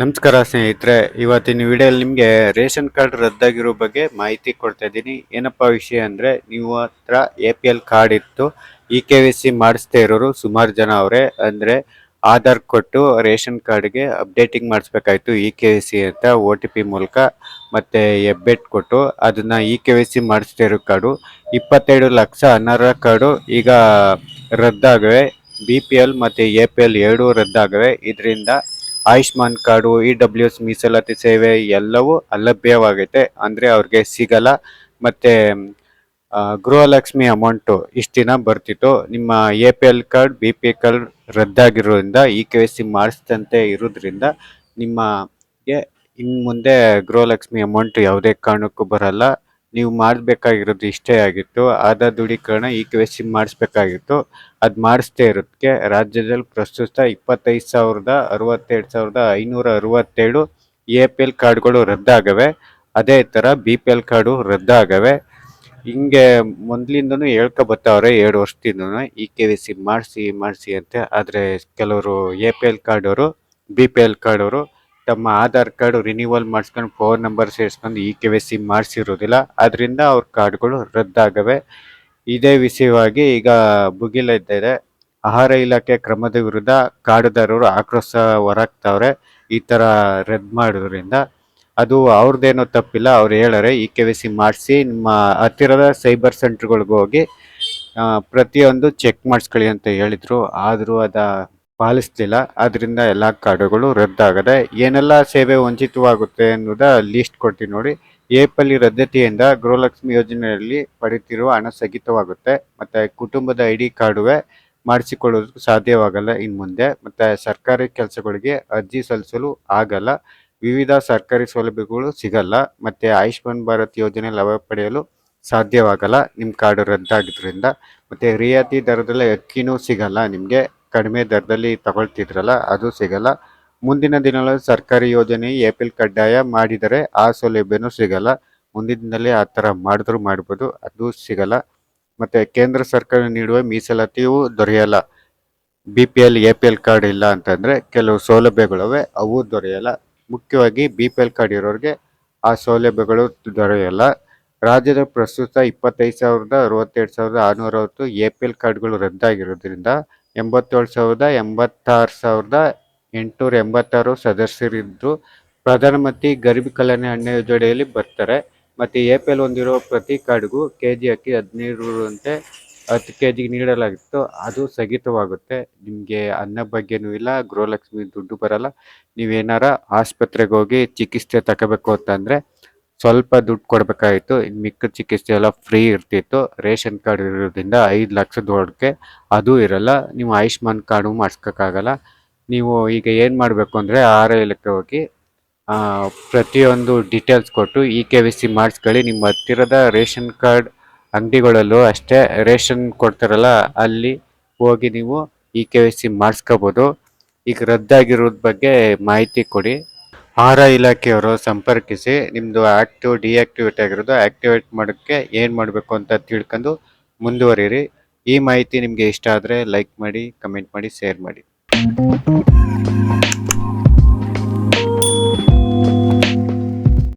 ನಮಸ್ಕಾರ ಸ್ನೇಹಿತರೆ, ಇವತ್ತಿನ ವಿಡಿಯೋಲಿ ನಿಮಗೆ ರೇಷನ್ ಕಾರ್ಡ್ ರದ್ದಾಗಿರೋ ಬಗ್ಗೆ ಮಾಹಿತಿ ಕೊಡ್ತಾ ಇದ್ದೀನಿ. ಏನಪ್ಪ ವಿಷಯ ಅಂದರೆ, ನೀವು ಹತ್ರ ಎ ಪಿ ಎಲ್ ಕಾರ್ಡ್ ಇತ್ತು ಇ ಕೆ ವಿ ಸಿ ಮಾಡಿಸ್ತಾ ಇರೋರು ಸುಮಾರು ಜನ ಅವರೇ. ಅಂದರೆ, ಆಧಾರ್ ಕೊಟ್ಟು ರೇಷನ್ ಕಾರ್ಡ್ಗೆ ಅಪ್ಡೇಟಿಂಗ್ ಮಾಡಿಸ್ಬೇಕಾಯ್ತು ಇ ಕೆ ವಿ ಸಿ ಅಂತ ಒ ಟಿ ಪಿ ಮೂಲಕ, ಮತ್ತು ಎಬ್ಬೆಟ್ ಕೊಟ್ಟು, ಅದನ್ನು ಇ ಕೆ ವಿ ಸಿ ಮಾಡಿಸ್ತಾ ಇರೋ ಕಾರ್ಡು ಇಪ್ಪತ್ತೆರಡು ಲಕ್ಷ ಅನರ್ಹ ಕಾರ್ಡು ಈಗ ರದ್ದಾಗವೆ. ಬಿ ಪಿ ಎಲ್ ಮತ್ತು ಎ ಪಿ ಎಲ್ ಎರಡೂ ರದ್ದಾಗವೆ. ಇದರಿಂದ Ayushman card E W S ಮೀಸಲಾತಿ ಸೇವೆ ಎಲ್ಲವೂ ಅಲಭ್ಯವಾಗೈತೆ. ಅಂದರೆ ಅವ್ರಿಗೆ ಸಿಗಲ್ಲ. ಮತ್ತು ಗೃಹಲಕ್ಷ್ಮಿ ಅಮೌಂಟು ಇಷ್ಟು ದಿನ ಬರ್ತಿತ್ತು. ನಿಮ್ಮ A P L card, B P L card ರದ್ದಾಗಿರೋದ್ರಿಂದ, E K C ಮಾಡಿಸ್ದಂತೆ ಇರೋದ್ರಿಂದ ನಿಮಗೆ ಇನ್ನು ಮುಂದೆ ಗೃಹಲಕ್ಷ್ಮಿ ಅಮೌಂಟ್ ಯಾವುದೇ ಕಾರಣಕ್ಕೂ ಬರಲ್ಲ. ನೀವು ಮಾಡಬೇಕಾಗಿರೋದು ಇಷ್ಟೇ ಆಗಿತ್ತು. ಆಧಾರ್ ದೃಢೀಕರಣ ಈ ಕೆ ಸಿ ಮಾಡಿಸ್ಬೇಕಾಗಿತ್ತು. ಅದು ಮಾಡಿಸ್ದೇ ಇರೋದಕ್ಕೆ ರಾಜ್ಯದಲ್ಲಿ ಪ್ರಸ್ತುತ ಇಪ್ಪತ್ತೈದು ಸಾವಿರದ ಅರವತ್ತೆರಡು ಸಾವಿರದ ಐನೂರ ಅರವತ್ತೇಳು ಎ ಪಿ ಎಲ್ ಕಾರ್ಡ್ಗಳು ರದ್ದಾಗವೆ. ಅದೇ ಥರ ಬಿ ಪಿ ಎಲ್ ಕಾರ್ಡು ರದ್ದಾಗವೆ. ಹಿಂಗೆ ಮೊದಲಿಂದನೂ ಹೇಳ್ಕೊ ಬರ್ತಾವ್ರೆ ಎರಡು ವರ್ಷದಿಂದ ಇ ಕೆ ವಿ ಸಿ ಮಾಡಿಸಿ ಮಾಡಿಸಿ ಅಂತೆ. ಆದರೆ ಕೆಲವರು ಎ ಪಿ ಎಲ್ ಕಾರ್ಡವರು, ಬಿ ಪಿ ಎಲ್ ಕಾರ್ಡವರು ತಮ್ಮ ಆಧಾರ್ ಕಾರ್ಡ್ ರಿನ್ಯೂವಲ್ ಮಾಡಿಸ್ಕೊಂಡು ಫೋನ್ ನಂಬರ್ ಸೇರಿಸ್ಕೊಂಡು ಇ ಕೆ ವೈ ಸಿ ಮಾಡಿಸಿರೋದಿಲ್ಲ. ಅದರಿಂದ ಅವ್ರ ಕಾರ್ಡ್ಗಳು ರದ್ದಾಗವೆ. ಇದೇ ವಿಷಯವಾಗಿ ಈಗ ಬುಗಿಲ ಇದ್ದಾರೆ. ಆಹಾರ ಇಲಾಖೆ ಕ್ರಮದ ವಿರುದ್ಧ ಕಾರ್ಡ್ದಾರರು ಆಕ್ರೋಶ ಹೊರಗ್ತಾವ್ರೆ. ಈ ಥರ ರದ್ದು ಮಾಡೋದ್ರಿಂದ ಅದು ಅವ್ರದ್ದೇನೋ ತಪ್ಪಿಲ್ಲ. ಅವ್ರು ಹೇಳರೆ ಇ ಕೆ ವಿ ಸಿ ಮಾಡಿಸಿ ನಿಮ್ಮ ಹತ್ತಿರದ ಸೈಬರ್ ಸೆಂಟ್ರ್ಗಳಿಗೆ ಹೋಗಿ ಪ್ರತಿಯೊಂದು ಚೆಕ್ ಮಾಡಿಸ್ಕೊಳ್ಳಿ ಅಂತ ಹೇಳಿದರು. ಆದರೂ ಅದ ಪಾಲಿಸ್ಲಿಲ್ಲ ಅದರಿಂದ ಎಲ್ಲ ಕಾರ್ಡುಗಳು ರದ್ದಾಗದೆ ಏನೆಲ್ಲ ಸೇವೆ ವಂಚಿತವಾಗುತ್ತೆ ಅನ್ನೋದ ಲಿಸ್ಟ್ ಕೊಡ್ತೀನಿ ನೋಡಿ. ಏಪಲ್ಲಿ ರದ್ದತಿಯಿಂದ ಗೃಹಲಕ್ಷ್ಮಿ ಯೋಜನೆಯಲ್ಲಿ ಪಡೆಯುತ್ತಿರುವ ಹಣ ಸ್ಥಗಿತವಾಗುತ್ತೆ. ಮತ್ತೆ ಕುಟುಂಬದ ಐ ಡಿ ಕಾರ್ಡುವೆ ಮಾಡಿಸಿಕೊಳ್ಳೋದಕ್ಕೆ ಸಾಧ್ಯವಾಗಲ್ಲ ಇನ್ನು ಮುಂದೆ. ಮತ್ತೆ ಸರ್ಕಾರಿ ಕೆಲಸಗಳಿಗೆ ಅರ್ಜಿ ಸಲ್ಲಿಸಲು ಆಗಲ್ಲ. ವಿವಿಧ ಸರ್ಕಾರಿ ಸೌಲಭ್ಯಗಳು ಸಿಗಲ್ಲ. ಮತ್ತೆ ಆಯುಷ್ಮಾನ್ ಭಾರತ್ ಯೋಜನೆ ಲಾಭ ಪಡೆಯಲು ಸಾಧ್ಯವಾಗಲ್ಲ. ನಿಮ್ಮ ಕಾರ್ಡು ರದ್ದಾಗಿದ್ದರಿಂದ ಮತ್ತು ರಿಯಾಯಿತಿ ದರದಲ್ಲಿ ಅಕ್ಕಿನೂ ಸಿಗಲ್ಲ ನಿಮಗೆ. ಕಡಿಮೆ ದರದಲ್ಲಿ ತಗೊಳ್ತಿದ್ರಲ್ಲ, ಅದು ಸಿಗಲ್ಲ. ಮುಂದಿನ ದಿನಗಳಲ್ಲಿ ಸರ್ಕಾರಿ ಯೋಜನೆ ಏಪಿಲ್ ಕಡ್ಡಾಯ ಮಾಡಿದರೆ ಆ ಸೌಲಭ್ಯನೂ ಸಿಗಲ್ಲ. ಮುಂದಿನ ದಿನದಲ್ಲಿ ಆ ಥರ ಮಾಡಿದ್ರು ಮಾಡ್ಬೋದು, ಅದು ಸಿಗಲ್ಲ. ಮತ್ತು ಕೇಂದ್ರ ಸರ್ಕಾರ ನೀಡುವ ಮೀಸಲಾತಿಯೂ ದೊರೆಯಲ್ಲ. B P L A P L card ಇಲ್ಲ ಅಂತಂದರೆ ಕೆಲವು ಸೌಲಭ್ಯಗಳವೆ, ಅವು ದೊರೆಯಲ್ಲ. ಮುಖ್ಯವಾಗಿ ಬಿ ಪಿ ಎಲ್ ಕಾರ್ಡ್ ಇರೋರಿಗೆ ಆ ಸೌಲಭ್ಯಗಳು ದೊರೆಯಲ್ಲ. ರಾಜ್ಯದ ಪ್ರಸ್ತುತ ಇಪ್ಪತ್ತೈದು ಸಾವಿರದ ಅರವತ್ತೆರಡು ಸಾವಿರದ ಆರುನೂರ ಅರವತ್ತು ಎ ಪಿ ಎಲ್ ಕಾರ್ಡ್ಗಳು ರದ್ದಾಗಿರೋದ್ರಿಂದ ಎಂಬತ್ತೇಳು ಸಾವಿರದ ಎಂಬತ್ತಾರು ಸಾವಿರದ ಎಂಟುನೂರ ಎಂಬತ್ತಾರು ಸದಸ್ಯರಿದ್ದು ಪ್ರಧಾನಮಂತ್ರಿ ಗರೀಬ್ ಕಲ್ಯಾಣ ಅನ್ನ ಯೋಜನೆಯಲ್ಲಿ ಬರ್ತಾರೆ. ಮತ್ತು ಎ ಪಿ ಎಲ್ ಹೊಂದಿರೋ ಪ್ರತಿ ಕಾರ್ಡ್ಗೂ ಕೆ ಜಿ ಅಕ್ಕಿ ಹದಿನೈದು ಅಂತೆ ಹತ್ತು ಕೆ ಜಿಗೆ ನೀಡಲಾಗಿತ್ತು. ಅದು ಸ್ಥಗಿತವಾಗುತ್ತೆ. ನಿಮಗೆ ಅನ್ನ ಬಗ್ಗೆನೂ ಇಲ್ಲ, ಗೃಹಲಕ್ಷ್ಮಿ ದುಡ್ಡು ಬರಲ್ಲ. ನೀವೇನಾರ ಆಸ್ಪತ್ರೆಗೆ ಹೋಗಿ ಚಿಕಿತ್ಸೆ ತಗೋಬೇಕು ಅಂತಂದರೆ ಸ್ವಲ್ಪ ದುಡ್ಡು ಕೊಡಬೇಕಾಗಿತ್ತು ಇನ್ನು ಮಿಕ್ಕ ಚಿಕಿತ್ಸೆ ಎಲ್ಲ ಫ್ರೀ ಇರ್ತಿತ್ತು. ರೇಷನ್ ಕಾರ್ಡ್ ಇರೋದ್ರಿಂದ ಐದು ಲಕ್ಷದೊಳಗೆ ಅದು ಇರಲ್ಲ. ನೀವು ಆಯುಷ್ಮಾನ್ ಕಾರ್ಡು ಮಾಡಿಸ್ಕೋಕ್ಕಾಗಲ್ಲ ನೀವು ಈಗ ಏನು ಮಾಡಬೇಕು ಅಂದರೆ ಆರ್ ಇಲಾಖೆ ಹೋಗಿ ಪ್ರತಿಯೊಂದು ಡೀಟೇಲ್ಸ್ ಕೊಟ್ಟು ಇ ಕೆ ವಿ ಸಿ ಮಾಡಿಸ್ಕೊಳ್ಳಿ. ನಿಮ್ಮ ಹತ್ತಿರದ ರೇಷನ್ ಕಾರ್ಡ್ ಅಂಗಡಿಗಳಲ್ಲೂ ಅಷ್ಟೇ ರೇಷನ್ ಕೊಡ್ತಾರಲ್ಲ, ಅಲ್ಲಿ ಹೋಗಿ ನೀವು ಇ ಕೆ ವಿ ಸಿ ಮಾಡಿಸ್ಕೋಬೋದು. ಈಗ ರದ್ದಾಗಿರೋದ್ ಬಗ್ಗೆ ಮಾಹಿತಿ ಕೊಡಿ. ಆಹಾರ ಇಲಾಖೆಯವರು ಸಂಪರ್ಕಿಸಿ ನಿಮ್ಮದು ಆ್ಯಕ್ಟಿವ್ ಡಿಆಕ್ಟಿವೇಟ್ ಆಗಿರೋದು ಆ್ಯಕ್ಟಿವೇಟ್ ಮಾಡೋಕ್ಕೆ ಏನು ಮಾಡಬೇಕು ಅಂತ ತಿಳ್ಕೊಂಡು ಮುಂದುವರಿರಿ ಈ ಮಾಹಿತಿ ನಿಮಗೆ ಇಷ್ಟ ಆದರೆ ಲೈಕ್ ಮಾಡಿ, ಕಮೆಂಟ್ ಮಾಡಿ, ಶೇರ್ ಮಾಡಿ.